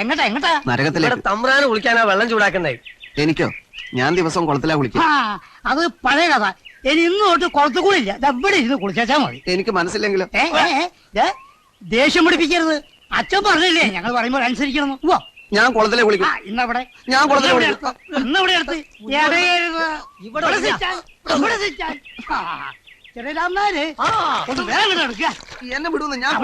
എങ്ങട്ടാ എങ്ങട്ടാ? ഇവിടെ നരകത്തിലേക്ക് തമ്പ്രാനെ കുളിക്കാനാ വെള്ളം ചൂടാക്കുന്നേ. എനിക്കോ? ഞാൻ ദിവസം കുളത്തിലാ കുളിക്കും ആ അത് പഴയ കഥ. ഇനി ഇന്ന് തൊട്ട് കുളത്ത് കൂടില്ല ഇവിടെ ഇരുന്ന് കുളിച്ചാ മതി. എനിക്ക് മനസ്സില്ലെങ്കിലോ? ഏ, ഏ, ഏ, ദേ, ദേഷ്യം പിടിപ്പിക്കരുത്. അച്ഛൻ പറഞ്ഞില്ലേ ഞങ്ങൾ പറയുമ്പോൾ അനുസരിക്കണം. ഉവ്വ. ഞാൻ കുളത്തിലെ ആ, കുളിക്കും ഇന്നവിടെ. ഞാൻ കുളത്തിലെ ഇന്നിവിടെ കുളിക്കും. എടുത്ത്, ഇന്നിവിടെ അടുത്ത് ഇടയരുത്. ഇവിടെ. സിറ്റാൻ, ഇവിടെ സിറ്റാൻ. ആ, ചെറിയ രാമനാര് ആ ഒന്ന് വേറെ ഇങ്ങോട്ട് എടുക്കുക എന്നെ വിടുന്നു ഞാൻ.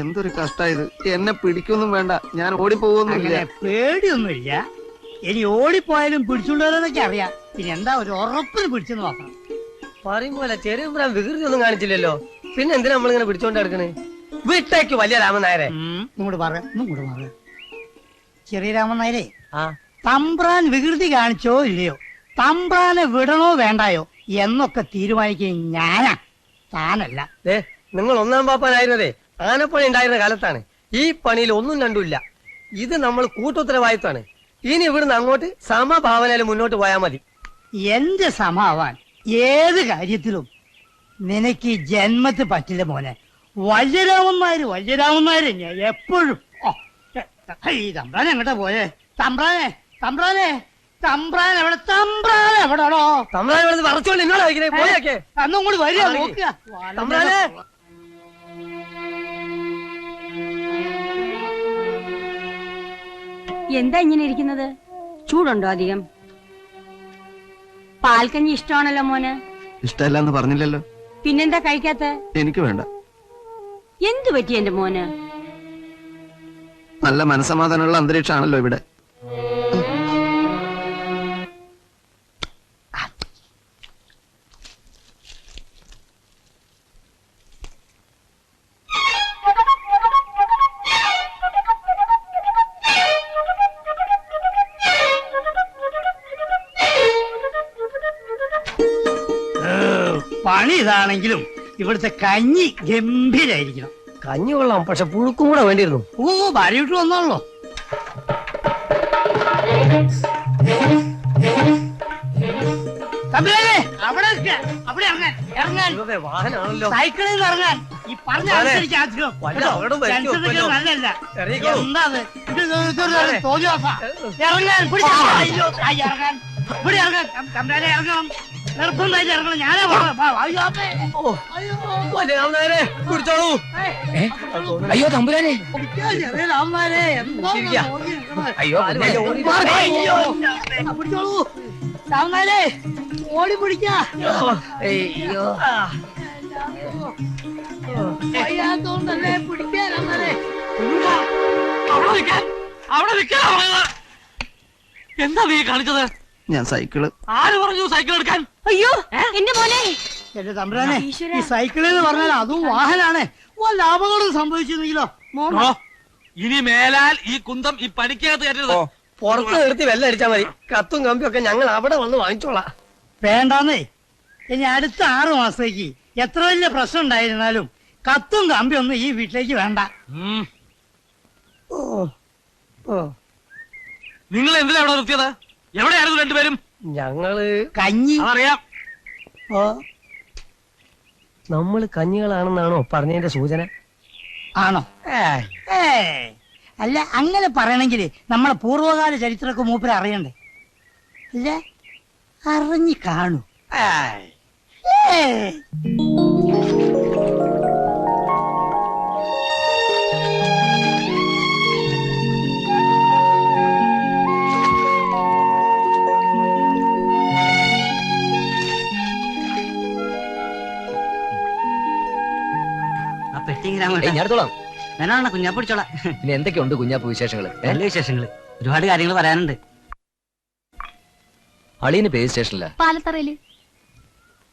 എന്തൊരു കഷ്ടായത്. എന്നെ പിടിക്കൊന്നും വേണ്ട. ഞാൻ ഓടിപ്പോകുന്നില്ല പേടിയൊന്നുമില്ല. ഇനി ഓടിപ്പോയാലും പിടിച്ചുകൊണ്ടുവരാനൊക്കെ അറിയാം. പിന്നെ എന്താ ഒരു ഉറപ്പിന് പിടിച്ചെന്ന് നോക്കണം. പറയുമ്പോലെ ചെറിയ തമ്പ്രാൻ വികൃതി ഒന്നും കാണിച്ചില്ലല്ലോ. പിന്നെ എന്തിനാ നമ്മളിങ്ങനെ പിടിച്ചോണ്ട് എടുക്കണേ വിട്ടേക്ക് വലിയ രാമൻ നായരെ. ഇങ്ങോട്ട് പറ ഇങ്ങോട്ട് പറ ചെറിയ രാമൻ നായരെ ആ. തമ്പ്രാൻ വികൃതി കാണിച്ചോ ഇല്ലയോ? തമ്പ്രാനെ വിടണോ വേണ്ടായോ? എന്നൊക്കെ തീരുമാനിക്കുകയും ഞാനാ. താനല്ല. ദേ നിങ്ങൾ ഒന്നാം പാപ്പാനായിരുന്നതേ. ആനപ്പണി ഉണ്ടായിരുന്ന കാലത്താണ്. ഈ പണിയിൽ ഒന്നും രണ്ടുമില്ല. ഇത് നമ്മൾ കൂട്ടുത്തരവാദിത്വമാണ് ഇനി ഇവിടുന്ന് അങ്ങോട്ട് സമഭാവനയിൽ മുന്നോട്ട് പോയാൽ മതി. എന്റെ സമാവാൻ ഏത് കാര്യത്തിലും നിനക്ക് ജന്മത്ത് ജന്മത്തിൽ പറ്റില്ല മോനെ. വല്യരാമന്മാര് വല്യരാമന്മാര് ഞാൻ എപ്പോഴും ഈ തമ്പ്രാൻ എങ്ങോട്ടാ പോയേ? തമ്പ്രാനെ തമ്പ്രാനെ തമ്പ്രാൻ എവിടെ തമ്പ്രാൻ എവിടെയാണോ തമ്പ്രാൻ ഇവിടെ എന്നോട് ചോദിക്കണേ പോയൊക്കെ. അന്നും കൂടി വരിക. നോക്കുക. തമ്പ്രാനെ. എന്താ ഇങ്ങനെ ഇരിക്കുന്നത്? ചൂടുണ്ടോ അധികം? പാൽക്കഞ്ഞി ഇഷ്ടമാണല്ലോ മോന്? ഇഷ്ടമല്ലെന്ന് പറഞ്ഞില്ലല്ലോ. പിന്നെന്താ കഴിക്കാത്ത? എനിക്ക് വേണ്ട. എന്തു പറ്റി എന്റെ മോന്? നല്ല മനസമാധാനമുള്ള അന്തരീക്ഷമാണല്ലോ ഇവിടെ. പണി ഇതാണെങ്കിലും ഇവിടുത്തെ കഞ്ഞി ഗംഭീരായിരിക്കണം. കഞ്ഞി കൊള്ളാം പക്ഷെ പുഴുക്കും കൂടെ വേണ്ടിയിരുന്നു. ഓ ഭാര്യ വിട്ടു വന്നാണല്ലോ തമ്പിലേ അവിടെ നിൽക്ക. അവിടെ ഇറങ്ങാൻ ഇറങ്ങാൻ. വാഹനമാണല്ലോ സൈക്കിളിൽ നിന്ന് ഇറങ്ങാൻ. ഈ പറഞ്ഞ. അനുസരിച്ച്. എന്താ. ഇറങ്ങാൻ പിടിച്ച്. ഇറങ്ങാൻ. ഇവിടെ ഇറങ്ങാൻ കം- തമ്പുരാനെ ഇറങ്ങണം നിർബന്ധമായിട്ട് ഇറങ്ങണം. ഞാനാ വാ, അയ്യോ, പിടിച്ചോളൂ. തമ്പുരാനെ. അയ്യോ ഓടി പിടിച്ചോളൂ. പിടിക്കാ. അയ്യോ. വയ്യാത്തോണ്ടല്ലേ പിടിക്കാൻ രാമന്മാരെ അവിടെ നിൽക്കാൻ അവിടെ എന്താ നീ കാണിച്ചത്? ഞാൻ സൈക്കിൾ. ആര് പറഞ്ഞു സൈക്കിൾ എടുക്കാൻ? അയ്യോ എന്റെ മോനെ. എന്റെ തമ്പുരാനെ ഈ സൈക്കിൾ എന്ന് പറഞ്ഞാൽ അതും വാഹനാണ്. വല്ല അപകടം സംഭവിച്ചിരുന്നെങ്കിലോ? ഇനി മേലാൽ ഈ കുന്തം ഈ പണിക്കകത്ത് കയറ്റരുത്. പുറത്ത് നിർത്തി വെള്ളം അടിച്ചാൽ മതി. കത്തും കമ്പിയും ഒക്കെ ഞങ്ങൾ അവിടെ വന്ന് വാങ്ങിച്ചോളാം. വേണ്ടാന്നേ. ഇനി അടുത്ത ആറു മാസത്തേക്ക് എത്ര വലിയ പ്രശ്നം ഉണ്ടായിരുന്നാലും കത്തും കമ്പിയൊന്നും ഈ വീട്ടിലേക്ക് വേണ്ട. ഓ ഓ. നിങ്ങൾ എന്തിനാ അവിടെ നിർത്തിയത്? എവിടെയായിരുന്നു രണ്ടുപേരും? ഞങ്ങൾ കഞ്ഞി. അറിയാം നമ്മൾ കഞ്ഞികളാണെന്നാണോ പറഞ്ഞതിന്റെ സൂചന? ആണോ? ഏയ്, അല്ല അങ്ങനെ പറയണമെങ്കിൽ നമ്മളെ പൂർവകാല ചരിത്രമൊക്കെ മൂപ്പര് അറിയണ്ടേ? അല്ല അറിഞ്ഞു കാണൂ. ഏയ്. ഏയ്. ഞാൻ എടുത്തോളാം. വേണോ കുഞ്ഞാ പിടിച്ചോളാം. പിന്നെ എന്തൊക്കെയുണ്ട് കുഞ്ഞാപ്പ് വിശേഷങ്ങൾ? നല്ല വിശേഷങ്ങൾ. ഒരുപാട് കാര്യങ്ങൾ പറയാനുണ്ട്. അളിയന് പേര് സ്റ്റേഷനില്ല പാലത്തറയിൽ.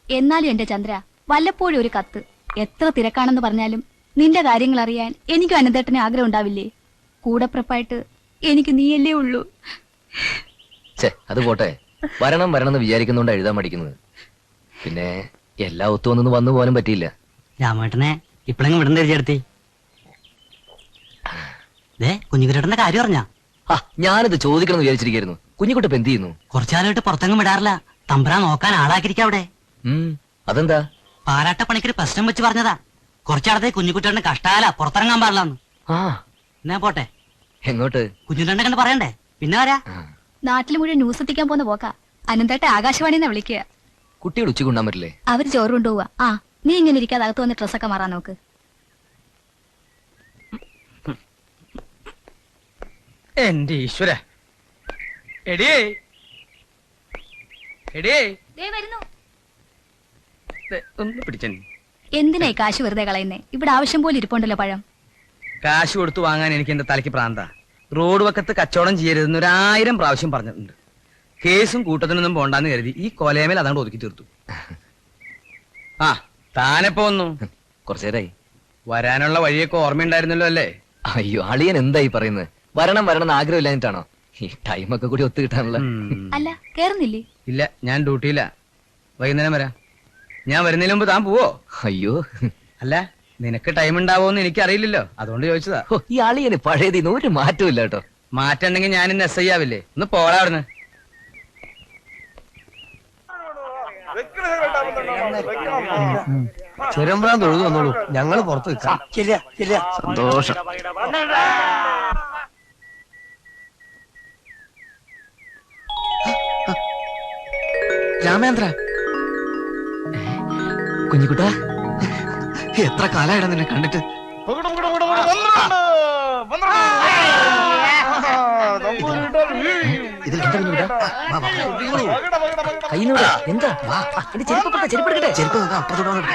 എന്നാലും എന്റെ ചന്ദ്ര വല്ലപ്പോഴും ഒരു കത്ത്. എത്ര തിരക്കാണെന്ന് പറഞ്ഞാലും നിന്റെ കാര്യങ്ങൾ അറിയാൻ എനിക്ക് അനന്തേട്ടന് ആഗ്രഹം ഉണ്ടാവില്ലേ? കൂടപ്പിറപ്പായിട്ട് എനിക്ക് നീയല്ലേ ഉള്ളൂ. ഛേ അത് പോട്ടെ. വരണം വരണം എന്ന് വിചാരിക്കുന്നോണ്ട് എഴുതാൻ പഠിക്കുന്നത് പിന്നെ എല്ലാ ഒത്തുവന്നു വന്നു പോകാനും പറ്റിയില്ല. രാമേട്ടനെ ഇപ്പഴെങ്കിലും വിടണ്ട ചേർത്തി. ദേ കുഞ്ഞുകുട്ടന്റെ കാര്യം അറിഞ്ഞാ? ആ ഞാനിത് ചോദിക്കണം എന്ന് വിചാരിച്ചിരിക്കുന്നു കുഞ്ഞിക്കുട്ടി ഇപ്പൊ എന്ത് ചെയ്യുന്നു? കുറച്ചാലായിട്ട് പുറത്തെങ്ങും വിടാറില്ല. തമ്പുരാൻ നോക്കാൻ ആളാക്കിയിരിക്ക അവിടെ. ഉം അതെന്താ? പാലാട്ട പണിക്കൊരു പ്രശ്നം വെച്ച് പറഞ്ഞതാ. കുറച്ചാളത്തെ കുഞ്ഞുകുട്ടിയുടെ കഷ്ടാല പുറത്തിറങ്ങാൻ പാടില്ലെന്ന്. ആ. എന്നാ പോട്ടെ? എങ്ങോട്ട്? കുഞ്ഞുട്ടന്റെ കണ്ട് പറയണ്ടേ? പിന്നെ ആരാ? നാട്ടിൽ മുഴുവൻ ന്യൂസ് എത്തിക്കാൻ പോകുന്ന പോക്കാ. അനന്തേട്ട ആകാശവാണിന്നാ വിളിക്കുക. കുട്ടികൾ ഉച്ചയ്ക്ക് ഉണ്ണാൻ പറ്റില്ലേ? അവർ ചോറ് കൊണ്ടുപോവാ ആ. നീ ഇങ്ങനെ ഇരിക്കാതെ അകത്ത് വന്ന് ഡ്രസ്സൊക്കെ മാറാൻ നോക്ക്. എന്റെ ഈശ്വര. എടിയേ എടിയേ ദേ, ഒന്ന് പിടിച്ചൻ എന്തിനായി കാശ് വെറുതെ കളയുന്നേ? ഇവിടെ ആവശ്യം പോലെ ഇരിപ്പുണ്ടല്ലോ പഴം. കാശ് കൊടുത്തു വാങ്ങാൻ എനിക്ക് എന്റെ തലയ്ക്ക് പ്രാന്ത? റോഡ് വക്കത്ത് കച്ചവടം ചെയ്യരുതെന്ന് ഒരായിരം പ്രാവശ്യം പറഞ്ഞിട്ടുണ്ട്. കേസും കൂട്ടത്തിനൊന്നും പോണ്ടാന്ന് കരുതി ഈ കൊലയമേൽ അതുകൊണ്ട് ഒതുക്കി തീർത്തു. ആ താനെപ്പോ വന്നു? കുറച്ചേരായി. വരാനുള്ള വഴിയൊക്കെ ഓർമ്മയുണ്ടായിരുന്നല്ലോ അല്ലേ? അയ്യോ അളിയൻ എന്തായി പറയുന്നത് വരണം വരണം എന്ന് ആഗ്രഹമില്ലാഞ്ഞിട്ടാണോ? ഈ ടൈമൊക്കെ കൂടി ഒത്തു കിട്ടാനുള്ള. അല്ല കേറുന്നില്ലേ? ഇല്ല ഞാൻ ഡ്യൂട്ടിയില്ല വൈകുന്നേരം വരാം. ഞാൻ വരുന്നതിന് മുമ്പ് താൻ പോവോ? അയ്യോ. അല്ല നിനക്ക് ടൈം ഉണ്ടാവോന്ന് എനിക്ക് അറിയില്ലല്ലോ അതുകൊണ്ട് ചോദിച്ചതാ. ഹോ, ഈ അളിയന് പഴയതിന് ഒരു മാറ്റവും ഇല്ല കേട്ടോ. മാറ്റുണ്ടെങ്കിൽ ഞാൻ ഇന്ന് എസ് ഐ ആവില്ലേ ഒന്ന് പോടാ അവിടുന്ന്. ചുരമ്പ്രാൻ തൊഴുതു വന്നോളൂ. ഞങ്ങൾ പുറത്ത് നിൽക്കാം. സന്തോഷം. രാമേന്ദ്ര. കുഞ്ഞിക്കുട്ട എത്ര കാലായിട നിന്നെ കണ്ടിട്ട്? ഇതിൽ വാ വാ. കയ്യിലൂടെ എന്താ? വാ വാ, എന്റെ ചെരുപ്പ് പെട്ടെ, ചെരുപ്പ് എടുക്കട്ടെ? ചെരുപ്പ് നോക്കാം അപ്പുറത്തോട്ട് വന്നിട്ട്.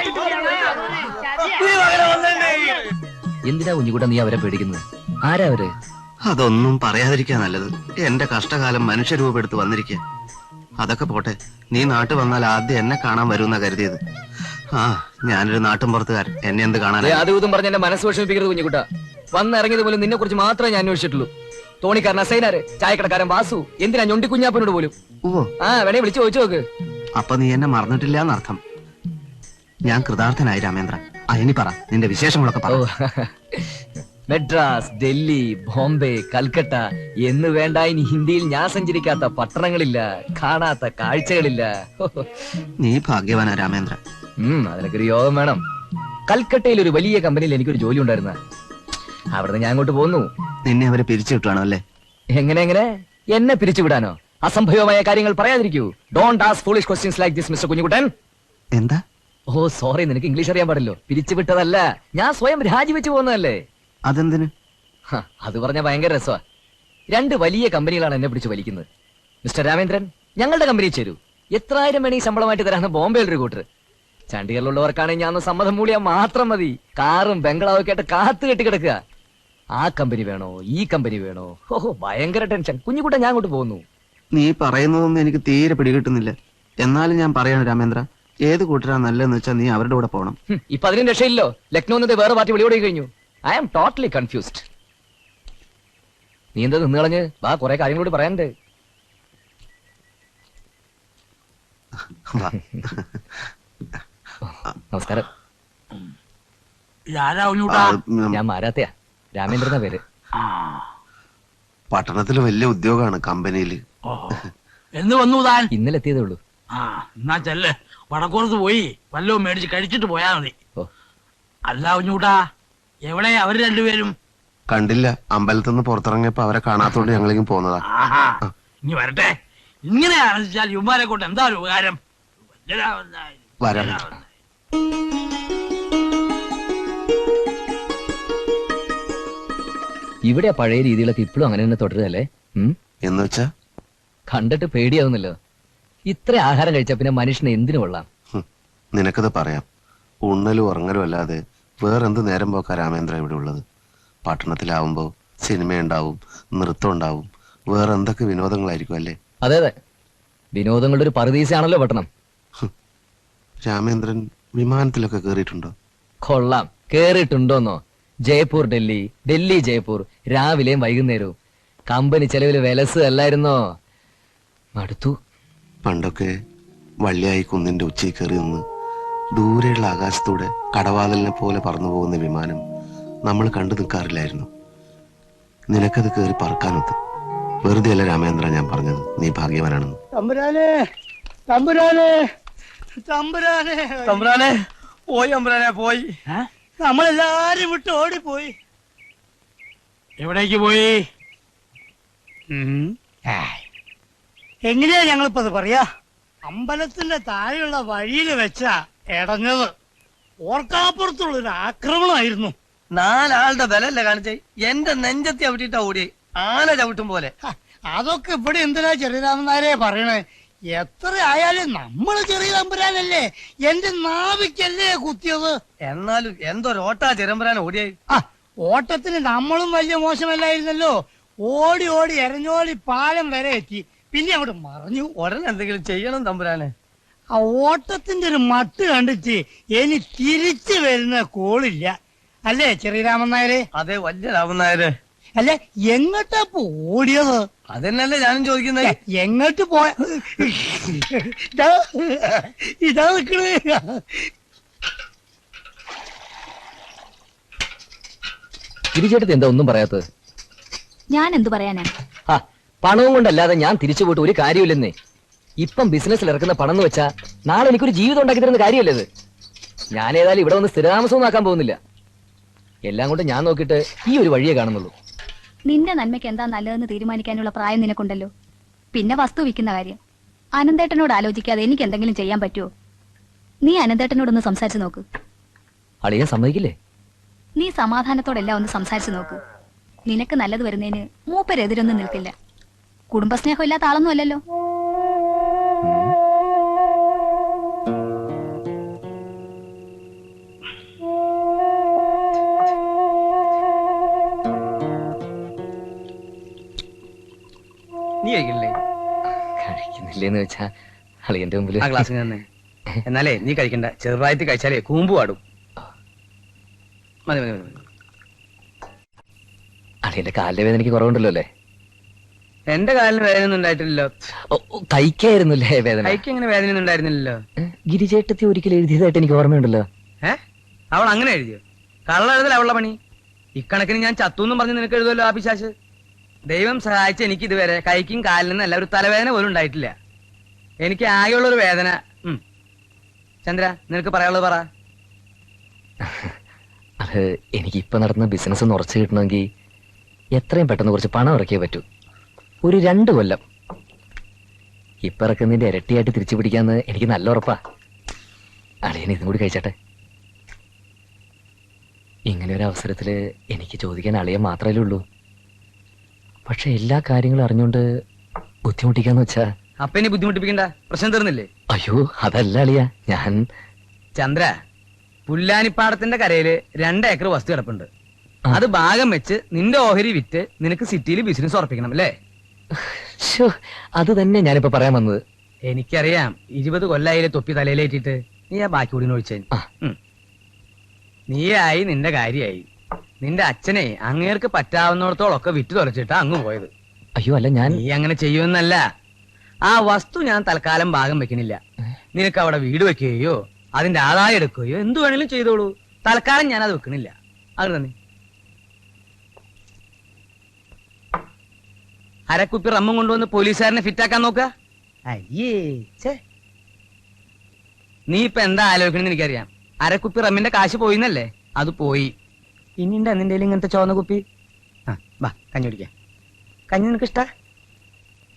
എന്തിനാ കുഞ്ഞിക്കുട്ടാ നീ അവരെ പേടിക്കുന്നത്? ആരാ അവർ? അതൊന്നും പറയാതിരിക്കാ നല്ലത്. എന്റെ കഷ്ടകാലം മനുഷ്യരൂപെടുത്ത് വന്നിരിക്ക. അതൊക്കെ പോട്ടെ. നീ നാട്ടിൽ വന്നാൽ ആദ്യം എന്നെ കാണാൻ വരുമെന്നാ കരുതിയത്. ആ ഞാനൊരു നാട്ടും പുറത്തുകാരൻ എന്നെ എന്ത് കാണാനാ? അതും പറഞ്ഞ എന്റെ മനസ്സ് വിഷമിപ്പിക്കരുത് കുഞ്ഞിക്കുട്ടാ വന്നിറങ്ങിയത് പോലും നിന്നെ കുറിച്ച് മാത്രമേ ഞാൻ അന്വേഷിച്ചിട്ടുള്ളൂ. തോണിക്കാരൻ അസൈനാര്? ചായക്കടക്കാരൻ വാസു. എന്തിനാ ഞൊണ്ടി കുഞ്ഞാപ്പനോട് പോലും? ആ വേണേ വിളിച്ചു ചോദിച്ചു നോക്ക്. അപ്പൊ നീ എന്നെ മറന്നിട്ടില്ല എന്നർത്ഥം ഞാൻ കൃതാർത്ഥനായി രാമേന്ദ്ര ആ ഇനി പറ. നിന്റെ വിശേഷങ്ങളൊക്കെ പറ. മെഡ്രാസ് ഡൽഹി ബോംബെ കൽക്കട്ട എന്ന് വേണ്ട ഇനി ഹിന്ദിയിൽ ഞാൻ സഞ്ചരിക്കാത്ത പട്ടണങ്ങളില്ല കാണാത്ത കാഴ്ചകളില്ല. നീ ഭാഗ്യവാനാ രാമേന്ദ്ര അതിനൊക്കെ ഒരു യോഗം വേണം. കൽക്കട്ടയിൽ ഒരു വലിയ കമ്പനിയിൽ എനിക്കൊരു ജോലി ഉണ്ടായിരുന്ന. അവിടുന്ന് ഞാൻ അങ്ങോട്ട് പോന്നു. നിന്നെ അവരെ പിരിച്ചു കിട്ടുവാണോ അല്ലേ എങ്ങനെ എങ്ങനെ? എന്നെ പിരിച്ചുവിടാനോ അസംഭവമായ കാര്യങ്ങൾ പറയാതിരിക്കൂ. Don't ask foolish questions like this mister Kunjukuttan. എന്താ? ഓ സോറി നിനക്ക് ഇംഗ്ലീഷ് അറിയാൻ പാടില്ലോ. പിരിച്ചുവിട്ടതല്ല ഞാൻ സ്വയം രാജിവെച്ച് പോകുന്നതല്ലേ? അതെന്തിന്? അത് പറഞ്ഞ ഭയങ്കര രസമാ. രണ്ട് വലിയ കമ്പനികളാണ് എന്നെ പിടിച്ച് വലിക്കുന്നത്. മിസ്റ്റർ രാമേന്ദ്രൻ ഞങ്ങളുടെ കമ്പനിയിൽ ചേരൂ. എത്രായിരം മണി ശമ്പളമായിട്ട് തരാന്ന് ബോംബെയിൽ ഒരു കൂട്ടർ ചണ്ഡീഗറിലുള്ളവർക്കാണെങ്കിൽ ഞാൻ സമ്മതം മൂളിയാൽ മാത്രം മതി. കാറും ബംഗ്ലാവും ഒക്കെ ആയിട്ട് കാത്തു കെട്ടി കിടക്കുക ആ കമ്പനി വേണോ? ഈ കമ്പനി വേണോ? ഓഹോ ഭയങ്കര ടെൻഷൻ. കുഞ്ഞുകുട്ടൻ ഞാൻ അങ്ങോട്ട് പോകുന്നു നീ പറയുന്നതൊന്നും എനിക്ക് തീരെ പിടികിട്ടുന്നില്ല. എന്നാലും ഞാൻ പറയാണ് രാമേന്ദ്ര ഏത് കൂട്ടരാ നല്ലതെന്ന് വെച്ചാൽ നീ അവരുടെ കൂടെ പോകണം ഹും, ഇപ്പൊ അതിനും രക്ഷയില്ലോ ലക്നോ എന്നത് വേറെ പാർട്ടി വിളിയോടെ കഴിഞ്ഞു. ഐ ആം ടോട്ടലി കൺഫ്യൂസ്ഡ് നീ എന്താ നിന്ന് കളഞ്ഞ്? വാ കുറെ കാര്യങ്ങളോട് പറയാനുണ്ട്. വാ. നമസ്കാരം. ആരാ ആ, ഉം, ഞാൻ മാരാത്തയാ. രാമേന്ദ്രന പേര്. പട്ടണത്തിൽ വലിയ ഉദ്യോഗമാണ് കമ്പനിയിൽ. എന്ന് വന്നു താൻ? ഇന്നലെ എത്തിയതേ ഉള്ളൂ. ആ എന്നാ ചെല്ല്. വടക്കോർത്ത് പോയി വല്ലതും മേടിച്ച് കഴിച്ചിട്ട് പോയാ മതി. ഓ. അല്ല കുഞ്ഞൂട്ടാ എവിടെ അവർ രണ്ടുപേരും? കണ്ടില്ല. അമ്പലത്തിൽ നിന്ന് പുറത്തിറങ്ങിയപ്പോ അവരെ കാണാത്തോണ്ട് ഞങ്ങളെങ്കിലും പോന്നതാ. ആഹാ. ഇനി വരട്ടെ. ഇങ്ങനെ ആലോചിച്ചാൽ യുമാരെ കൊണ്ട് എന്താ ഒരു ഉപകാരം? വരാം. ഇവിടെ പഴയ രീതിയിലൊക്കെ ഇപ്പോഴും അങ്ങനെ തന്നെ തുടരുകയല്ലേ? എന്ന് വെച്ചാ കണ്ടിട്ട് പേടിയാവുന്നല്ലോ ഇത്ര ആഹാരം കഴിച്ച പിന്നെ മനുഷ്യനെ എന്തിനു കൊള്ളാം? നിനക്കത് പറയാം. ഉണ്ണലും ഉറങ്ങലും അല്ലാതെ വേറെന്ത് നേരം പോക്കാ രാമേന്ദ്ര ഇവിടെ ഉള്ളത്? പട്ടണത്തിലാവുമ്പോ സിനിമയുണ്ടാവും നൃത്തം ഉണ്ടാവും വേറെ എന്തൊക്കെ വിനോദങ്ങളായിരിക്കും അല്ലേ? അതെ അതെ. വിനോദങ്ങളുടെ ഒരു പറുദീസയാണല്ലോ പട്ടണം. രാമേന്ദ്രൻ വിമാനത്തിലൊക്കെ കേറിയിട്ടുണ്ടോ? കൊള്ളാം. കേറിയിട്ടുണ്ടോന്നോ? ജയ്പൂർ ഡൽഹി. ഡൽഹി ജയ്പൂർ. രാവിലെയും വൈകുന്നേരവും. കമ്പനി ചെലവിൽ വിലസ് അല്ലായിരുന്നോ മടുത്തു. പണ്ടൊക്കെ വള്ളിയായി കുന്നിന്റെ ഉച്ചയിൽ കയറി നിന്ന് ദൂരെയുള്ള ആകാശത്തൂടെ കടവാതിലിനെ പോലെ പറന്നു പോകുന്ന വിമാനം നമ്മൾ കണ്ടു നിൽക്കാറില്ലായിരുന്നു. നിനക്കത് കയറി പറക്കാനൊത്ത്. വെറുതെ അല്ല രാമേന്ദ്ര ഞാൻ പറഞ്ഞത്. നീ ഭാഗ്യവാനാണെന്ന്. തമ്പുരാനെ! തമ്പുരാനെ! തമ്പുരാനെ! തമ്പ്രാനെ! പോയി അമ്പ്രാനെ പോയി. നമ്മളെല്ലാരും വിട്ട് ഓടിപ്പോയി. എവിടേക്ക് പോയി? എങ്ങനെയാ ഞങ്ങളിപ്പത് പറയാ? അമ്പലത്തിന്റെ താഴെയുള്ള വഴിയിൽ വെച്ച ഇടഞ്ഞത്. ഓർക്കാപ്പുറത്തുള്ള ഒരു ആക്രമണമായിരുന്നു. നാലാളുടെ ബലല്ലേ കാണിച്ചേ? എന്റെ നെഞ്ചത്തി ചവിട്ടിട്ടാ ഓടി ആന ചവിട്ടും പോലെ. അതൊക്കെ ഇവിടെ എന്തിനാ ചെറിയരാമനാരെ പറയണേ? എത്ര ആയാലും നമ്മൾ ചെറിയ തമ്പുരാനല്ലേ? എന്റെ നാവിക്കല്ലേ കുത്തിയത്? എന്നാലും എന്തൊരോട്ടാ ചെറമ്പുരാൻ ഓടിയായി ആ ഓട്ടത്തിന് നമ്മളും വലിയ മോശമല്ലായിരുന്നല്ലോ. ഓടി ഓടി എരഞ്ഞോളി പാലം വരെ എത്തി. പിന്നെ അവിടെ മറിഞ്ഞു. ഉടനെ എന്തെങ്കിലും ചെയ്യണം തമ്പുരാനെ. ആ ഓട്ടത്തിന്റെ ഒരു മട്ട് കണ്ടിട്ട് ഇനി തിരിച്ചു വരുന്ന കോളില്ല. അല്ലേ ചെറിയ രാമൻ നായരെ? അതെ വലിയ രാമനായര് അല്ലെ എങ്ങോട്ടാ ഓടിയത്? അതന്നെയല്ലേ ഞാനും ചോദിക്കുന്നത്? എങ്ങോട്ട് പോയ ഇതാ ഇതാ നിക്കണേ. ഗിരിചേട്ടത്തി എന്താ ഒന്നും പറയാത്തത്? ഞാൻ എന്തു പറയാനാ? ആ പണവും കൊണ്ടല്ലാതെ ഞാൻ തിരിച്ചു പോയിട്ട് ഒരു കാര്യമില്ലെന്നേ. ഇപ്പം ബിസിനസ്സിൽ ഇറക്കുന്ന പണം എന്ന് വെച്ചാ നാളെ എനിക്കൊരു ജീവിതം ഉണ്ടാക്കി തരുന്ന കാര്യമല്ലേ ഇത് ഞാൻ ഏതായാലും ഇവിടെ വന്ന് സ്ഥിരതാമസവും ആക്കാൻ പോകുന്നില്ല. എല്ലാം കൊണ്ട് ഞാൻ നോക്കിയിട്ട് ഈ ഒരു വഴിയേ കാണുന്നുള്ളൂ. നിന്റെ നന്മയ്ക്ക് എന്താ നല്ലതെന്ന് തീരുമാനിക്കാനുള്ള പ്രായം നിനക്കുണ്ടല്ലോ. പിന്നെ വസ്തു വിൽക്കുന്ന കാര്യം. അനന്തേട്ടനോട് ആലോചിക്കാതെ എനിക്ക് എന്തെങ്കിലും ചെയ്യാൻ പറ്റുമോ നീ അനന്തേട്ടനോടൊന്ന് സംസാരിച്ചു നോക്ക്. സമ്മതിക്കില്ലേ? നീ സമാധാനത്തോടെല്ലാം ഒന്ന് സംസാരിച്ചു നോക്ക്. നിനക്ക് നല്ലത് വരുന്നതിന് മൂപ്പരെതിരൊന്നും നിൽക്കില്ല. കുടുംബസ്നേഹം ഇല്ലാത്ത ആളൊന്നും അല്ലല്ലോ. നീ കഴിക്കില്ലേ കഴിക്കുന്നില്ലേന്ന് വെച്ചാ അളിയന്റെ മുമ്പിൽ ആ ഗ്ലാസ് തന്നെ. എന്നാലേ നീ കഴിക്കണ്ട. ചെറുപ്രായത്തിൽ കഴിച്ചാലേ കൂമ്പ് പാടും. മതി മതി മതി. അളിയന്റെ കാലിന്റെ വേദന എനിക്ക് കുറവുണ്ടല്ലോ അല്ലേ? എന്റെ കാലിന് വേദന ഒന്നും ഉണ്ടായിട്ടില്ലല്ലോ. ഓ, കൈക്കായിരുന്നല്ലേ വേദന? കൈക്ക് എങ്ങനെ വേദന ഒന്നും ഉണ്ടായിരുന്നില്ലല്ലോ. ഗിരിചേട്ടത്തി ഒരിക്കലും എഴുതിയതായിട്ട് എനിക്ക് ഓർമ്മയുണ്ടല്ലോ. ഏ? അവൾ അങ്ങനെ എഴുതിയോ? കള്ള എഴുതല അവളുടെ പണി. ഇക്കണക്കിന് ഞാൻ ചത്തു എന്നും പറഞ്ഞ് നിനക്ക് എഴുതുമല്ലോ ആ പിശാശ് ദൈവം സഹായിച്ച എനിക്ക് ഇതുവരെ കൈക്കും കാലിനും അല്ല. ഒരു തലവേദന പോലും ഉണ്ടായിട്ടില്ല. എനിക്ക് ആകെയുള്ളൊരു വേദന. ചന്ദ്ര നിനക്ക് പറയാനുള്ളത് പറ. അത് എനിക്ക് ഇപ്പൊ നടന്ന ബിസിനസ് ഒന്ന് ഉറച്ചു കിട്ടണമെങ്കിൽ എത്രയും പെട്ടെന്ന് കുറച്ച് പണം ഇറക്കിയേ പറ്റൂ. ഒരു രണ്ട് കൊല്ലം. ഇപ്പൊ ഇറക്കുന്നതിന്റെ ഇരട്ടിയായിട്ട് തിരിച്ചു പിടിക്കാന്ന് എനിക്ക് നല്ല ഉറപ്പാ. അളിയൻ ഇതും കൂടി കഴിച്ചട്ടെ. ഇങ്ങനെ ഒരു അവസരത്തിൽ എനിക്ക് ചോദിക്കാൻ അളിയൻ മാത്രമേ ഉള്ളൂ. പക്ഷെ എല്ലാ കാര്യങ്ങളും അറിഞ്ഞുകൊണ്ട് ബുദ്ധിമുട്ടിക്കാന്ന് വെച്ചാ. അപ്പനെ ബുദ്ധിമുട്ടിപ്പിക്കണ്ട. പ്രശ്നം തീർന്നില്ലേ? അയ്യോ അതല്ല അളിയ ഞാൻ ചന്ദ്ര പുല്ലാനിപ്പാടത്തിന്റെ കരയിൽ രണ്ട് ഏക്കർ വസ്തു കിടപ്പുണ്ട്. അത് ഭാഗം വെച്ച് നിന്റെ ഓഹരി വിറ്റ് നിനക്ക് സിറ്റിയിൽ ബിസിനസ് ഉറപ്പിക്കണം അല്ലേ? ശ്ശോ, അത് തന്നെ ഞാനിപ്പോ പറയാൻ വന്നത്. എനിക്കറിയാം ഇരുപത് കൊല്ലായില്ലേ തൊപ്പി തലയിലേറ്റിട്ട്. നീ ആ ബാക്കി കൂടി ഒഴിച്ചു ആ. നീയായി നിന്റെ കാര്യായി. നിന്റെ അച്ഛനെ അങ്ങേർക്ക് പറ്റാവുന്നിടത്തോളം ഒക്കെ വിറ്റു തുലച്ചിട്ടാ അങ്ങ് പോയത്. അയ്യോ അല്ല ഞാൻ നീ അങ്ങനെ ചെയ്യുമെന്നല്ല. ആ വസ്തു ഞാൻ തൽക്കാലം ഭാഗം വെക്കണില്ല. നിനക്ക് അവിടെ വീട് വെക്കുകയോ അതിന്റെ ആദായം എടുക്കുകയോ എന്തു വേണേലും ചെയ്തോളൂ. തൽക്കാലം ഞാൻ അത് വെക്കണില്ല. അത് തന്നെ അരക്കുപ്പി റമ്മും കൊണ്ടുവന്ന് പോലീസുകാരനെ ഫിറ്റാക്കാൻ നോക്ക അയ്യേ ഛേ. നീ ഇപ്പൊ എന്താ ആലോചിക്കണെന്ന് എനിക്കറിയാം. അരക്കുപ്പി റമ്മിന്റെ കാശ് പോയിന്നല്ലേ? അത് പോയി. ഇനിയുണ്ട് നിന്റെ ഇങ്ങനത്തെ ചോന്ന കുപ്പി? ആ വാ കഞ്ഞി കുടിക്കാം. കഞ്ഞി നിനക്ക് ഇഷ്ട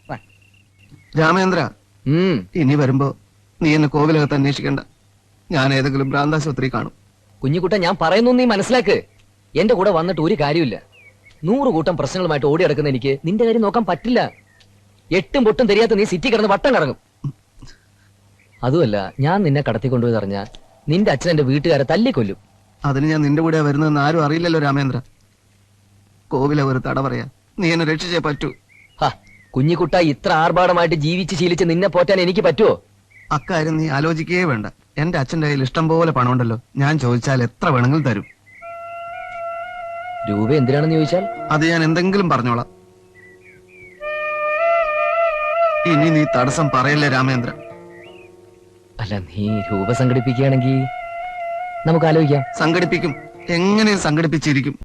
വാ രാമേന്ദ്ര ഇനി വരുമ്പോ നീ എന്നെ കോവിലകത്ത് അന്വേഷിക്കണ്ട. ഞാൻ ഏതെങ്കിലും ഭ്രാന്താശുപത്രി കാണും. കുഞ്ഞിക്കുട്ട ഞാൻ പറയുന്നു നീ മനസ്സിലാക്ക്. എന്റെ കൂടെ വന്നിട്ട് ഒരു കാര്യമില്ല നൂറ് കൂട്ടം പ്രശ്നങ്ങളുമായിട്ട് ഓടി നടക്കുന്ന എനിക്ക് നിന്റെ കാര്യം നോക്കാൻ പറ്റില്ല. എട്ടും പൊട്ടും தெரிയാത്ത നീ സിറ്റി കിടന്ന് വട്ടം കറങ്ങും. അതുമല്ല ഞാൻ നിന്നെ കടത്തി കൊണ്ടുപോയി അറിഞ്ഞ നിന്റെ അച്ഛൻ എന്റെ വീട്ടുകാരെ തല്ലിക്കൊല്ലും. അതിന് ഞാൻ നിന്റെ കൂടെ വരുന്നതെന്ന് ആരും അറിയില്ലല്ലോ രാമേന്ദ്ര. കോവില ഒരു തട പറയാ. നീ എന്നെ രക്ഷിച്ചേ പറ്റൂ. കുഞ്ഞിക്കുട്ട ഇത്ര ആർഭാടമായിട്ട് ജീവിച്ച് ശീലിച്ച് നിന്നെ പോറ്റാൻ എനിക്ക് പറ്റുമോ അക്കാര്യം നീ ആലോചിക്കുകയേ വേണ്ട. എന്റെ അച്ഛന്റെ കയ്യിൽ ഇഷ്ടം പോലെ പണമുണ്ടല്ലോ. ഞാൻ ചോദിച്ചാൽ എത്ര വേണമെങ്കിലും തരും. രൂപ എന്തിനാണെന്ന് ചോദിച്ചാൽ? അത് ഞാൻ എന്തെങ്കിലും പറഞ്ഞോളാം. ഇനി നീ തടസ്സം പറയല്ലേ രാമേന്ദ്ര? അല്ല നീ രൂപ സംഘടിപ്പിക്കുകയാണെങ്കിൽ നമുക്ക് ആലോചിക്കാം. സംഘടിപ്പിക്കും. എങ്ങനെ സംഘടിപ്പിച്ചിരിക്കും.